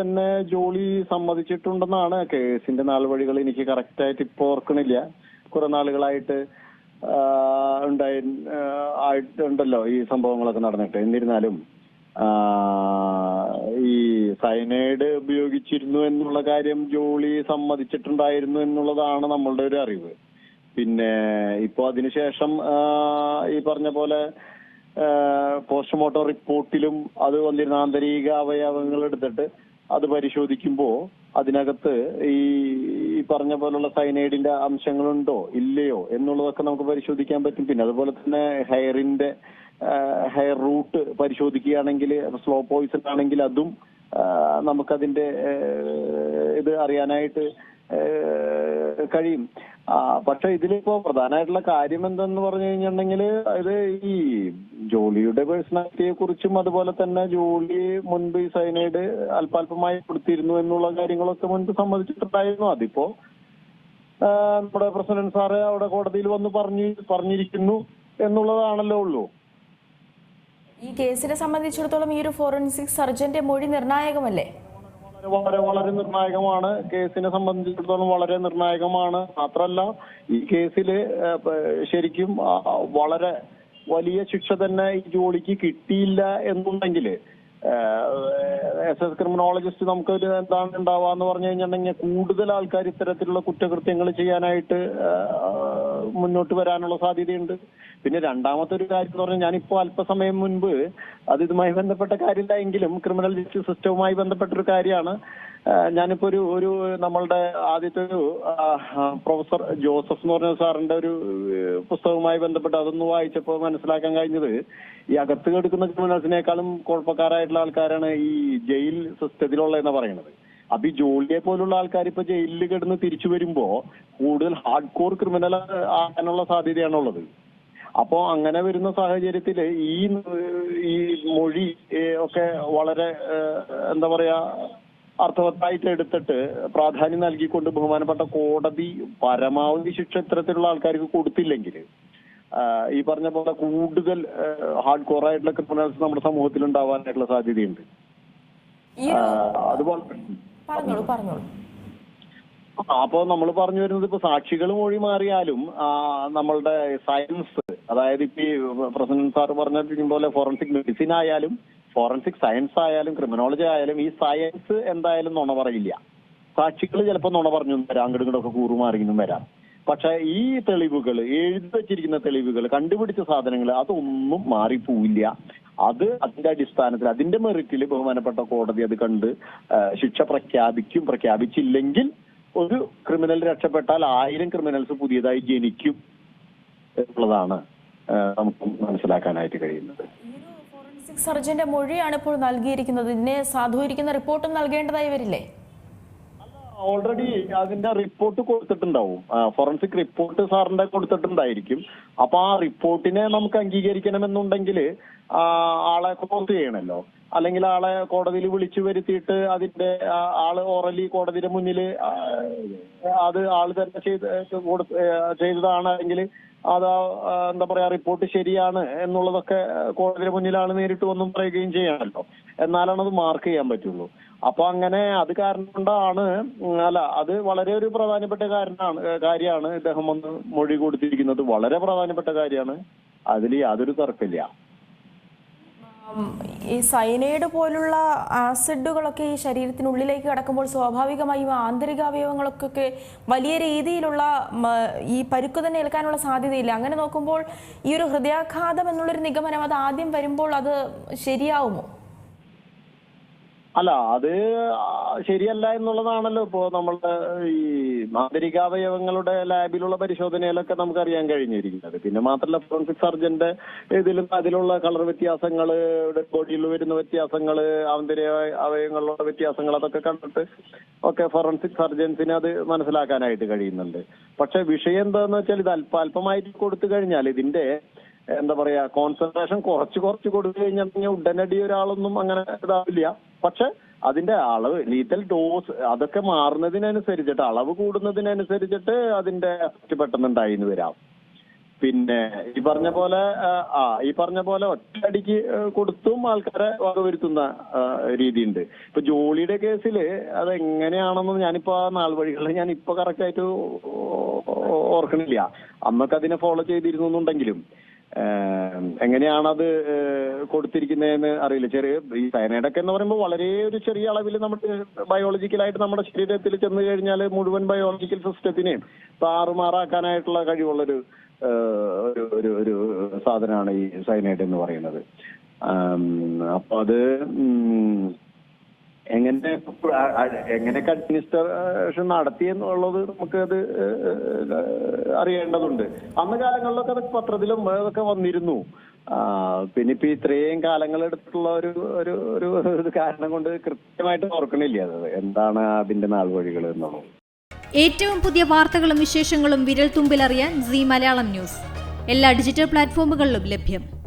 തന്നെ ജോളി സമ്മതിച്ചിട്ടുണ്ടെന്നാണ് കേസിന്റെ നാൾവഴികൾ എനിക്ക് കറക്റ്റ് ആയിട്ട് ഇപ്പൊ ഓർക്കണില്ല. കുറെ നാളുകളായിട്ട് ഉണ്ടായി ആയിട്ടുണ്ടല്ലോ ഈ സംഭവങ്ങളൊക്കെ നടന്നിട്ട്. എന്നിരുന്നാലും ഈ സൈനൈഡ് ഉപയോഗിച്ചിരുന്നു എന്നുള്ള കാര്യം ജോളി സമ്മതിച്ചിട്ടുണ്ടായിരുന്നു എന്നുള്ളതാണ് നമ്മളുടെ ഒരു അറിവ്. പിന്നെ ഇപ്പോ അതിനുശേഷം ഈ പറഞ്ഞ പോലെ പോസ്റ്റ്മോർട്ടം റിപ്പോർട്ടിലും അത് വന്നിരുന്ന ആന്തരിക അവയവങ്ങൾ എടുത്തിട്ട് അത് പരിശോധിക്കുമ്പോ അതിനകത്ത് ഈ പറഞ്ഞ പോലുള്ള സൈനൈഡിന്റെ അംശങ്ങളുണ്ടോ ഇല്ലയോ എന്നുള്ളതൊക്കെ നമുക്ക് പരിശോധിക്കാൻ പറ്റും. പിന്നെ അതുപോലെ തന്നെ ഹെയറിന്റെ ഹെയർ റൂട്ട് പരിശോധിക്കുകയാണെങ്കിൽ സ്ലോ പോയിസൺ ആണെങ്കിൽ അതും നമുക്കതിന്റെ ഇത് അറിയാനായിട്ട് കഴിയും. ആ, പക്ഷെ ഇതിലിപ്പോ പ്രധാനമായിട്ടുള്ള കാര്യം എന്തെന്ന് പറഞ്ഞു കഴിഞ്ഞിട്ടുണ്ടെങ്കിൽ അത് ഈ ജോലിയുടെ പേഴ്സണാലിറ്റിയെ കുറിച്ചും അതുപോലെ തന്നെ ജോലി മുൻപ് ഈ സൈനൈഡ് അല്പാൽപമായി കൊടുത്തിരുന്നു എന്നുള്ള കാര്യങ്ങളൊക്കെ മുൻപ് സമ്മതിച്ചിട്ടുണ്ടായിരുന്നു. അതിപ്പോ നമ്മുടെ പ്രസിഡന്റ് സാറ് അവിടെ കോടതിയിൽ വന്ന് പറഞ്ഞു പറഞ്ഞിരിക്കുന്നു എന്നുള്ളതാണല്ലോ ഉള്ളൂ. ഈ കേസിനെ സംബന്ധിച്ചിടത്തോളം ഈ ഒരു ഫോറൻസിക് സർജന്റെ മൊഴി നിർണായകമല്ലേ? വളരെ വളരെ നിർണായകമാണ്. കേസിനെ സംബന്ധിച്ചിടത്തോളം വളരെ നിർണായകമാണ്. മാത്രമല്ല ഈ കേസിൽ ശരിക്കും വളരെ വലിയ ശിക്ഷ തന്നെ ഈ ജോലിക്ക് കിട്ടിയില്ല എന്നുണ്ടെങ്കിൽ എസ് എസ് ക്രിമിനോളജിസ്റ്റ് നമുക്ക് ഒരു എന്താണ് ഉണ്ടാവാന്ന് പറഞ്ഞു കഴിഞ്ഞിട്ടുണ്ടെങ്കിൽ കൂടുതൽ ആൾക്കാർ ഇത്തരത്തിലുള്ള കുറ്റകൃത്യങ്ങൾ ചെയ്യാനായിട്ട് മുന്നോട്ട് വരാനുള്ള സാധ്യതയുണ്ട്. പിന്നെ രണ്ടാമത്തെ ഒരു കാര്യം എന്ന് പറഞ്ഞാൽ ഞാനിപ്പോ അല്പസമയം മുൻപ് അത് ഇതുമായി ബന്ധപ്പെട്ട കാര്യമില്ല എങ്കിലും ക്രിമിനൽ ജസ്റ്റിസ് സിസ്റ്റവുമായി ബന്ധപ്പെട്ട ഒരു കാര്യമാണ് ഞാനിപ്പോ ഒരു ഒരു നമ്മളുടെ ആദ്യത്തെ ഒരു പ്രൊഫസർ ജോസഫ് എന്ന് പറഞ്ഞ സാറിന്റെ ഒരു പുസ്തകവുമായി ബന്ധപ്പെട്ട് അതൊന്ന് വായിച്ചപ്പോൾ മനസ്സിലാക്കാൻ കഴിഞ്ഞത് ഈ അകത്ത് കെടുക്കുന്ന ക്രിമിനൽസിനേക്കാളും കുഴപ്പക്കാരായിട്ടുള്ള ആൾക്കാരാണ് ഈ ജയിൽ സിസ്റ്റത്തിലുള്ളതെന്ന് പറയുന്നത് അപ്പൊ ഈ ജോളിയെ പോലുള്ള ആൾക്കാർ ഇപ്പൊ ജയിലിൽ കിടന്ന് തിരിച്ചു വരുമ്പോ കൂടുതൽ ഹാർഡ് കോർ ക്രിമിനൽ ആകാനുള്ള സാധ്യതയാണുള്ളത്. അപ്പോ അങ്ങനെ വരുന്ന സാഹചര്യത്തിൽ ഈ ഈ മൊഴി ഒക്കെ വളരെ എന്താ പറയാ അർത്ഥവത്തായിട്ട് എടുത്തിട്ട് പ്രാധാന്യം നൽകിക്കൊണ്ട് ബഹുമാനപ്പെട്ട കോടതി പരമാവധി ശിക്ഷ ഇത്തരത്തിലുള്ള ആൾക്കാർക്ക് കൊടുത്തില്ലെങ്കിൽ ഈ പറഞ്ഞ പോലെ കൂടുതൽ ഹാർഡ് കോർ ആയിട്ടുള്ള ക്രിമിനൽസ് നമ്മുടെ സമൂഹത്തിൽ ഉണ്ടാവാനായിട്ടുള്ള സാധ്യതയുണ്ട് അതുപോലെ പറഞ്ഞോളൂ പറഞ്ഞോളൂ. അപ്പോ നമ്മൾ പറഞ്ഞു വരുന്നത് ഇപ്പൊ സാക്ഷികൾ മൊഴി മാറിയാലും നമ്മളുടെ സയൻസ് അതായത് ഇപ്പൊ ഈ പ്രസിഡന്റ് സാർ പറഞ്ഞ പോലെ ഫോറൻസിക് മെഡിസിൻ ആയാലും ഫോറൻസിക് സയൻസ് ആയാലും ക്രിമിനോളജി ആയാലും ഈ സയൻസ് എന്തായാലും നുണ പറയില്ല. സാക്ഷികൾ ചിലപ്പോൾ നുണ പറഞ്ഞു തരാം അങ്ങോട്ടും ഇങ്ങോട്ടൊക്കെ കൂറുമാറിയെന്നും വരാം. പക്ഷെ ഈ തെളിവുകൾ എഴുതി വെച്ചിരിക്കുന്ന തെളിവുകൾ കണ്ടുപിടിച്ച സാധനങ്ങൾ അതൊന്നും മാറിപ്പോവില്ല. അത് അതിന്റെ അടിസ്ഥാനത്തിൽ അതിന്റെ മെറിറ്റിൽ ബഹുമാനപ്പെട്ട കോടതി അത് കണ്ട് ശിക്ഷ പ്രഖ്യാപിക്കും പ്രഖ്യാപിച്ചില്ലെങ്കിൽ ഒരു ക്രിമിനൽ രക്ഷപ്പെട്ടാൽ ആയിരം ക്രിമിനൽസ് പുതിയതായി ജനിക്കും എന്നുള്ളതാണ് നമുക്ക് മനസ്സിലാക്കാനായിട്ട് കഴിയുന്നത്. സർജന്റെ മൊഴിയാണ് ഇപ്പോൾ നൽകിയിരിക്കുന്നത്. ഇതിനെ സാധൂകരിക്കുന്ന റിപ്പോർട്ടും നൽകേണ്ടതായി വരില്ലേ? ഓൾറെഡി അതിന്റെ റിപ്പോർട്ട് കൊടുത്തിട്ടുണ്ടാവും. ഫോറൻസിക് റിപ്പോർട്ട് സാറിന്റെ കൊടുത്തിട്ടുണ്ടായിരിക്കും. അപ്പൊ ആ റിപ്പോർട്ടിനെ നമുക്ക് അംഗീകരിക്കണമെന്നുണ്ടെങ്കിൽ ആളെ ക്ലോസ് ചെയ്യണമല്ലോ അല്ലെങ്കിൽ ആളെ കോടതിയിൽ വിളിച്ചു വരുത്തിയിട്ട് അതിന്റെ ആൾ ഓറലി കോടതിയുടെ മുന്നിൽ അത് ആൾ തന്നെ ചെയ്ത് ആ, അല്ലെങ്കിൽ അത് എന്താ പറയാ റിപ്പോർട്ട് ശരിയാണ് എന്നുള്ളതൊക്കെ കോടതിയുടെ മുന്നിൽ ആൾ നേരിട്ട് വന്നും പറയുകയും ചെയ്യാമല്ലോ എന്നാലാണ് അത് മാർക്ക് ചെയ്യാൻ പറ്റുള്ളൂ. അപ്പൊ അങ്ങനെ അത് കാരണം കൊണ്ടാണ് അല്ല അത് വളരെ ഒരു പ്രധാനപ്പെട്ട കാരണമാണ് കാര്യമാണ് ഇദ്ദേഹം വന്ന് മൊഴി കൊടുത്തിരിക്കുന്നത്. വളരെ പ്രധാനപ്പെട്ട കാര്യമാണ്. അതിൽ യാതൊരു തർക്കമില്ല. ഈ സൈനൈഡ് പോലുള്ള ആസിഡുകളൊക്കെ ഈ ശരീരത്തിനുള്ളിലേക്ക് കടക്കുമ്പോൾ സ്വാഭാവികമായും ആന്തരിക അവയവങ്ങൾക്കൊക്കെ വലിയ രീതിയിലുള്ള ഈ പരുക്ക് തന്നെ ഏൽക്കാനുള്ള സാധ്യതയില്ല. അങ്ങനെ നോക്കുമ്പോൾ ഈ ഒരു ഹൃദയാഘാതം എന്നുള്ളൊരു നിഗമനം അത് ആദ്യം വരുമ്പോൾ അത് ശരിയാവുമോ? അല്ല അത് ശരിയല്ല എന്നുള്ളതാണല്ലോ. ഇപ്പോ നമ്മളുടെ ഈ മാന്ത്രികാവയവങ്ങളുടെ ലാബിലുള്ള പരിശോധനയിലൊക്കെ നമുക്ക് അറിയാൻ കഴിഞ്ഞിരിക്കുന്നത്. പിന്നെ മാത്രമല്ല ഫോറൻസിക് സർജന്റെ ഇതിലും അതിലുള്ള കളർ വ്യത്യാസങ്ങൾ ബോഡിയിൽ വരുന്ന വ്യത്യാസങ്ങൾ ആന്തരിക അവയവങ്ങളിലുള്ള വ്യത്യാസങ്ങൾ അതൊക്കെ കണ്ടിട്ട് ഒക്കെ ഫോറൻസിക് സർജൻസിന് അത് മനസ്സിലാക്കാനായിട്ട് കഴിയുന്നുണ്ട്. പക്ഷെ വിഷയം എന്താന്ന് വെച്ചാൽ ഇത് അല്പാൽപമായിട്ട് കൊടുത്തു കഴിഞ്ഞാൽ ഇതിന്റെ എന്താ പറയാ കോൺസെൻട്രേഷൻ കുറച്ച് കുറച്ച് കൊടുത്തു കഴിഞ്ഞാൽ ഉടനടി ഒരാളൊന്നും അങ്ങനെ ഇതാവില്ല. പക്ഷെ അതിന്റെ അളവ് ലീതൽ ഡോസ് അതൊക്കെ മാറുന്നതിനനുസരിച്ചിട്ട് അളവ് കൂടുന്നതിനനുസരിച്ചിട്ട് അതിന്റെ പെട്ടെന്ന് ഉണ്ടായിന്ന് വരാം. പിന്നെ ഈ പറഞ്ഞ പോലെ ആ, ഈ പറഞ്ഞ പോലെ ഒറ്റയടിക്ക് കൊടുത്തും ആൾക്കാരെ വകവരുത്തുന്ന രീതി രീതിയുണ്ട്. ഇപ്പൊ ജോളിയുടെ കേസിൽ അതെങ്ങനെയാണെന്ന് ഞാനിപ്പോ ആ നാൾ വഴികളിൽ ഞാൻ ഇപ്പൊ കറക്റ്റ് ആയിട്ട് ഓർക്കണില്ല. അന്നൊക്കെ അതിനെ ഫോളോ ചെയ്തിരുന്നുണ്ടെങ്കിലും എങ്ങനെയാണത് കൊടുത്തിരിക്കുന്നതെന്ന് അറിയില്ല. ചെറിയ ഈ സയനൈഡൊക്കെ എന്ന് പറയുമ്പോൾ വളരെ ഒരു ചെറിയ അളവിൽ നമ്മുടെ ബയോളജിക്കലായിട്ട് നമ്മുടെ ശരീരത്തിൽ ചെന്ന് കഴിഞ്ഞാൽ മുഴുവൻ ബയോളജിക്കൽ സിസ്റ്റത്തിനെയും താറുമാറാക്കാനായിട്ടുള്ള കഴിവുള്ളൊരു ഒരു ഒരു ഒരു സാധനമാണ് ഈ സയനൈഡ് എന്ന് പറയുന്നത്. അപ്പൊ അത് എങ്ങനെ എങ്ങനെയൊക്കെ അഡ്മിനിസ്ട്രേഷൻ നടത്തി എന്നുള്ളത് നമുക്ക് അത് അറിയേണ്ടതുണ്ട്. അന്ന് കാലങ്ങളിലൊക്കെ അത് പത്രത്തിലും അതൊക്കെ വന്നിരുന്നു. പിന്നെ ഇപ്പൊ ഇത്രയും കാലങ്ങൾ എടുത്തിട്ടുള്ള ഒരു ഒരു ഒരു ഒരു കാരണം കൊണ്ട് കൃത്യമായിട്ട് ഓർക്കണില്ല. അത് എന്താണ് അതിന്റെ നാൾ വഴികൾ എന്നുള്ളത്. ഏറ്റവും പുതിയ വാർത്തകളും വിശേഷങ്ങളും വിരൽ തുമ്പിലറിയാൻ സി മലയാളം ന്യൂസ്. എല്ലാ ഡിജിറ്റൽ പ്ലാറ്റ്ഫോമുകളിലും ലഭ്യം.